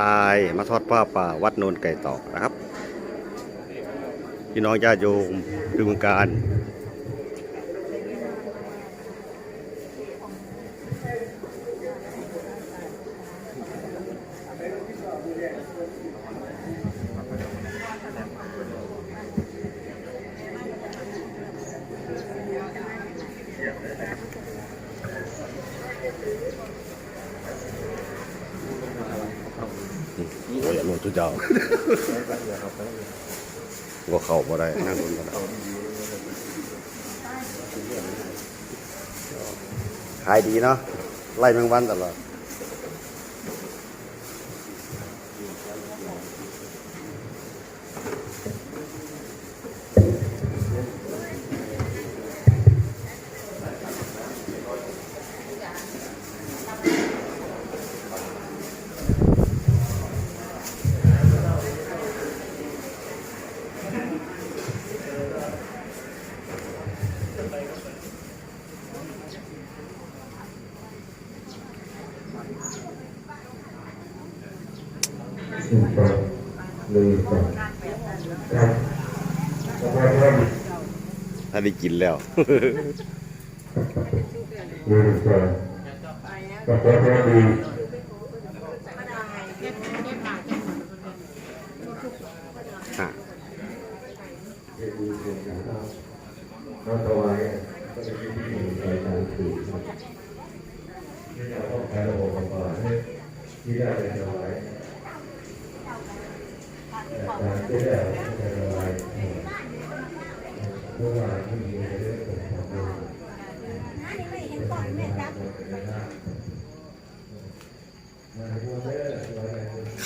ลายมาทอดผ้าป่าวัดโนนไก่ตอกนะครับ พี่น้องญาติโยมดึงการ โอ้ยโหลดทุกเจ้าว่าเข้าบ่ได้นั่งบนบ่ได้ขายดีเนาะไล่แมงวันตลอด หนึ่งสองหนึ่งสองครับแล้วก็เริ่ม ถ้าได้กินแล้วหนึ่งสองแล้วก็เริ่มดีฮะเราถวายก็จะเป็นที่หนึ่งในการถือครับที่เราต้องการระบบของเราให้ที่ได้เป็นถวาย การที่ได้เป็นถวายเมื่อวานที่มีเรื่องของความรู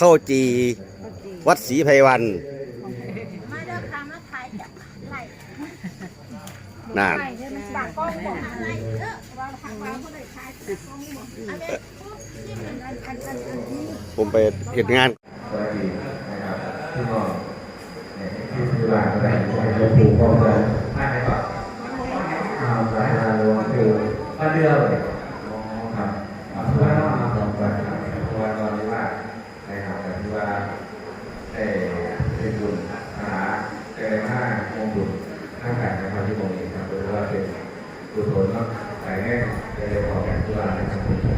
้าจีวัดศรีไพวันเด้อค่ะมาถ่ายจากไหลนานไหลเด้อมันปากกล้องบอกไหลเออวางทางวางเขาเลยถ่ายจากกล้องบอกอันนี้ปุ๊บที่มันอันนั่นผมไปเห็นงาน นะครับที่มองที่สุราษฎร์ได้ให้หลวงปู่ป้องกันให้ไหมครับอาสายงานหลวงปู่บ้านเดือเลยครับเพื่อนมาสองคนครันตอนนี้ว่านะครับแต่ที่ว่าเออเป็นบุญหาเจริญห้าองบุญข้างกันนครับที่มองเห็นครับหรือว่าเป็นกุศลเนาะแต่แง่เจริญพอแก่ทุลานะครับ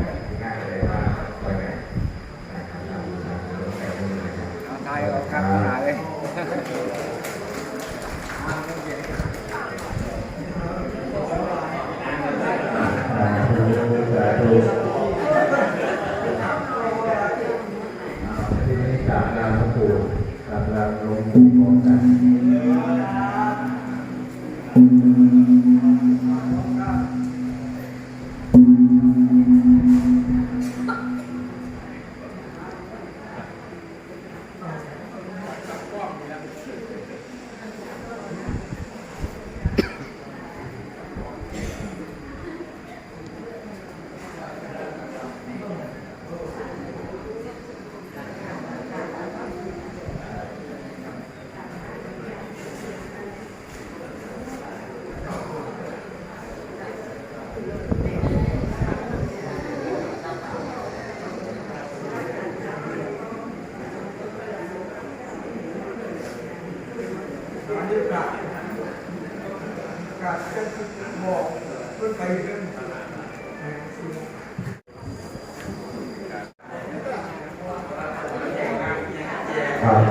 ครับ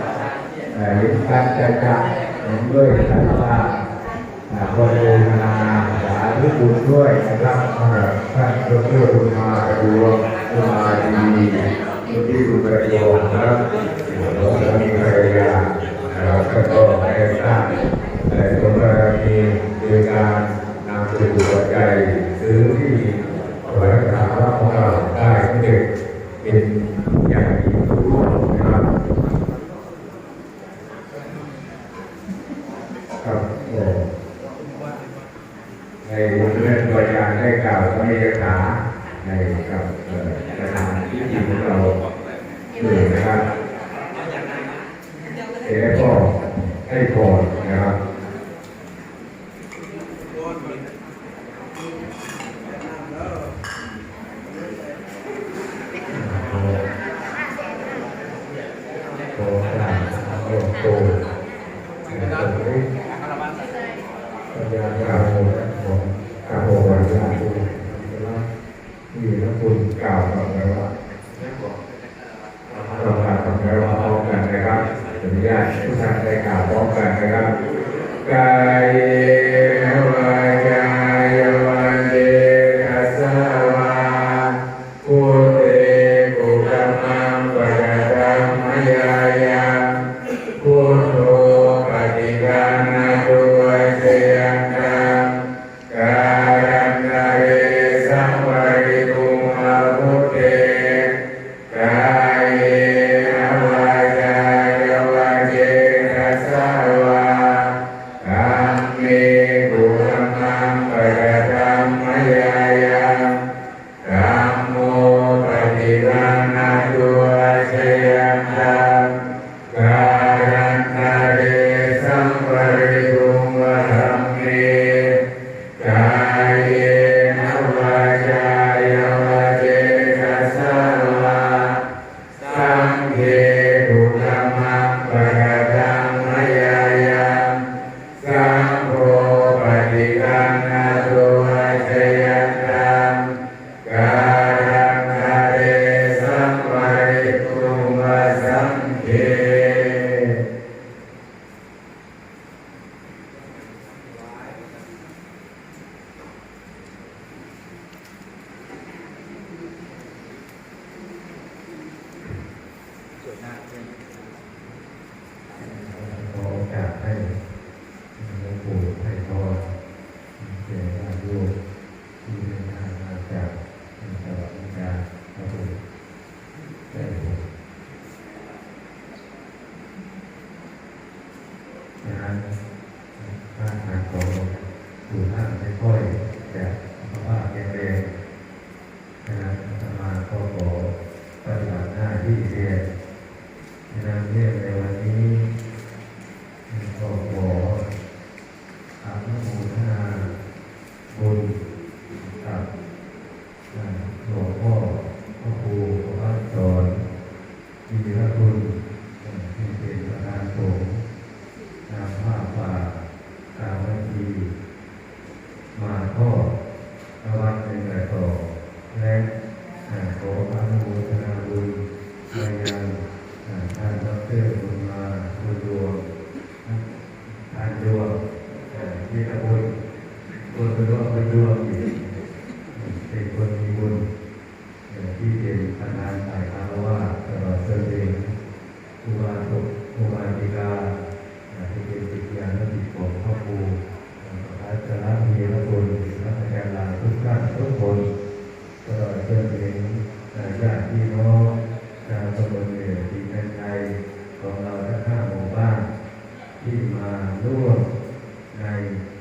ในการจัดการเห็นด้วยสายตาบริเวนาสาธุบุญด้วยนะครับท่านดรบุญมาดวงบุญมาดีบุญที่บุญประโยชน์นะครับหลวงสามีภรรยาแล้วก็ได้สร้างแต่สมบารมีโดยการนำสู่หัวใจซื้อที่ถวายสาระของเราได้สำเร็จเป็นอย่างดีทุกคนนะครับ ครับโอ้ในเรื่องตัวอย่างได้กล่าวสมัยขาในกับเอ่อประธานที่ทีของเราอยู่นะครับเอ๋ก็ให้พร คุณกล่าวกับเราว่าเรากล่าวกับเราว่าพร้อมกันนะครับอนุญาตผู้ทำได้กล่าวพร้อมกันนะครับกาย พระมาขอดูหน้าไม่ค่อย 我来。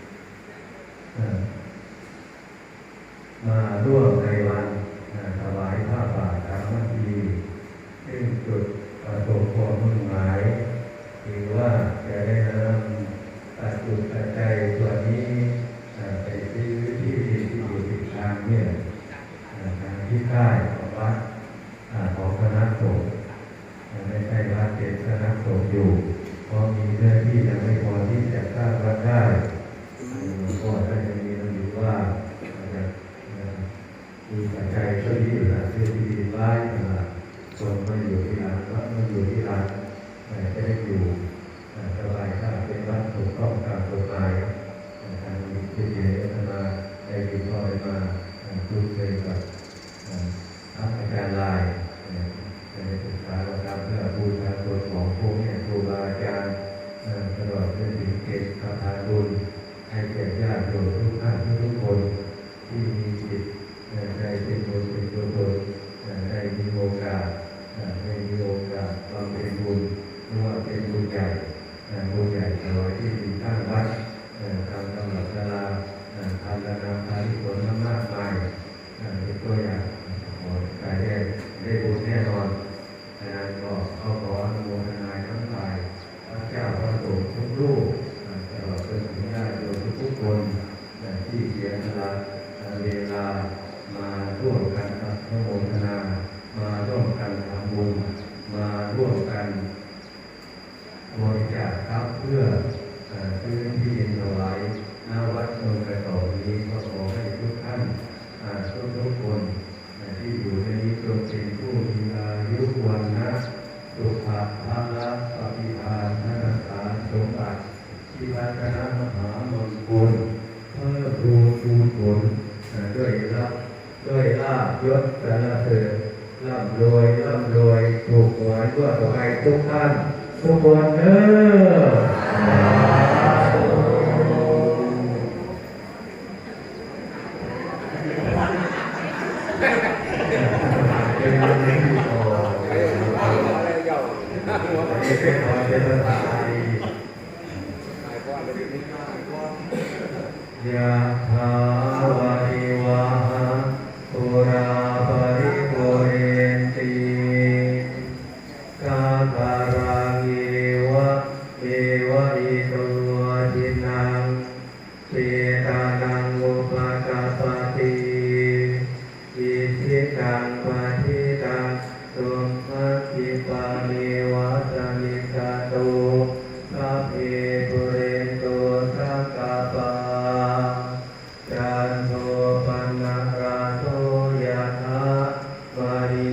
ยะถา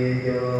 า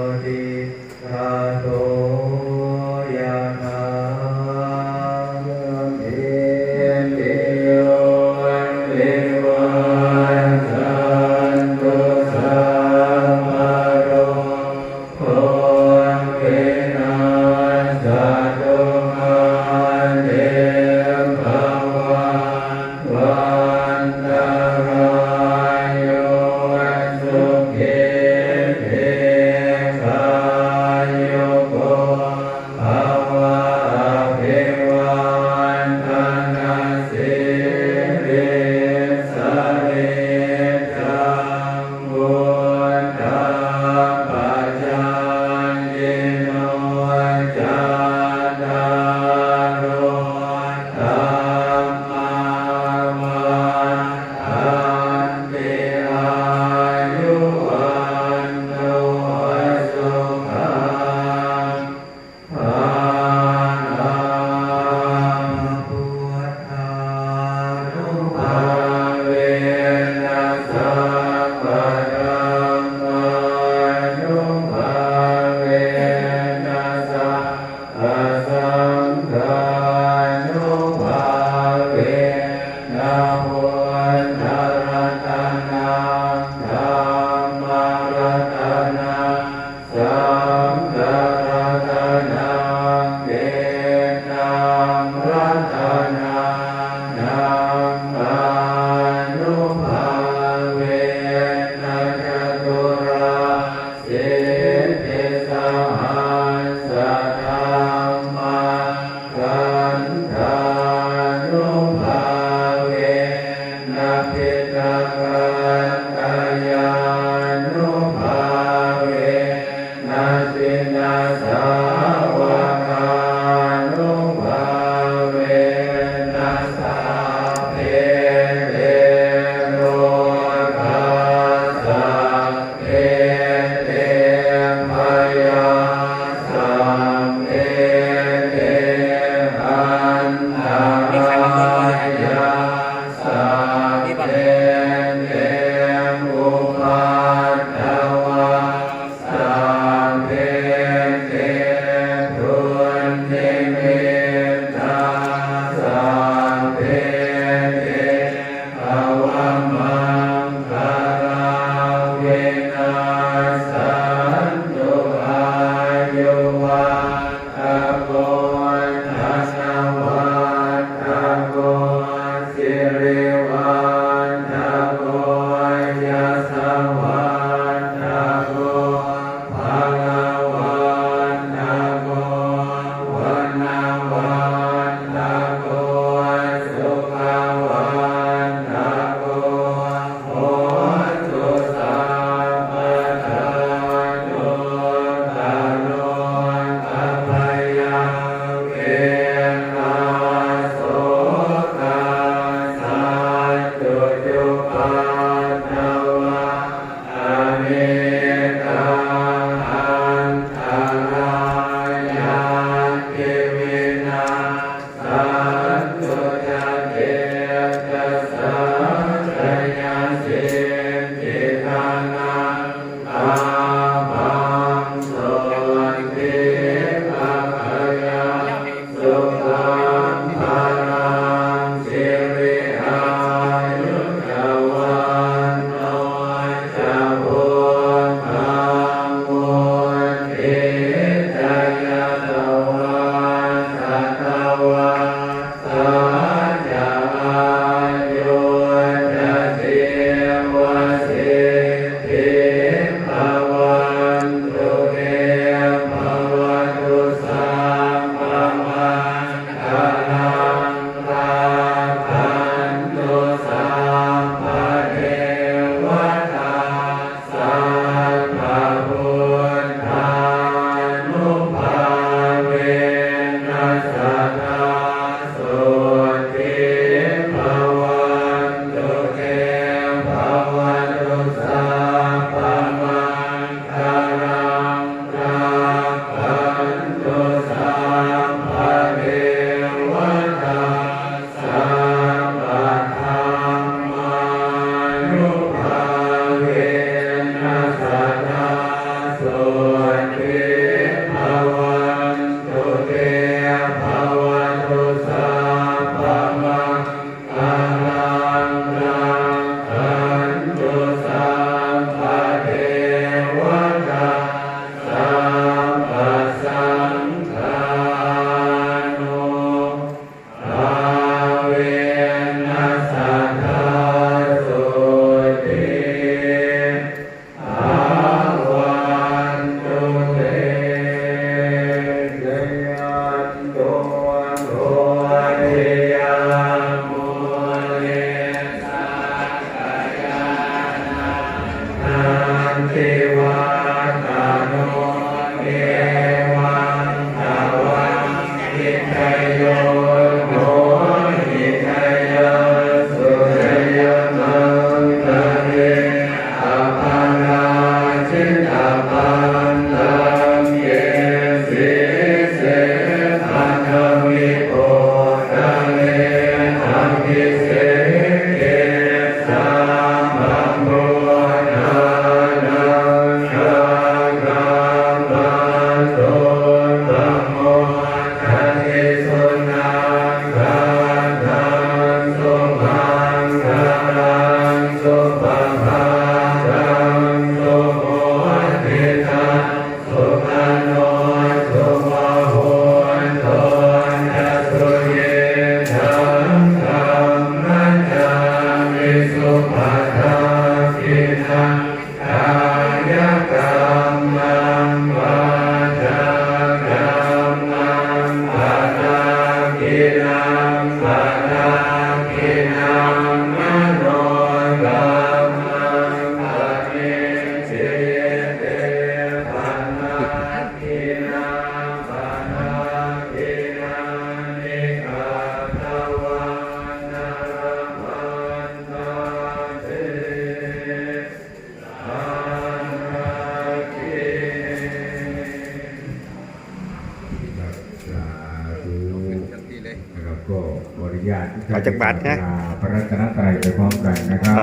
วัดนะพระรัตนตรัยไปพร้อมกันนะครับ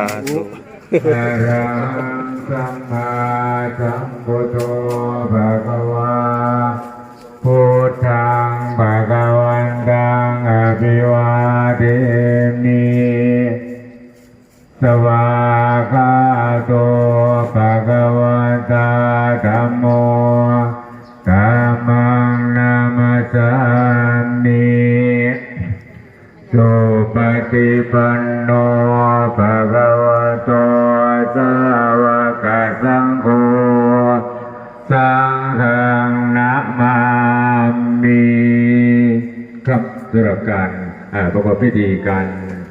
อรัง Bye.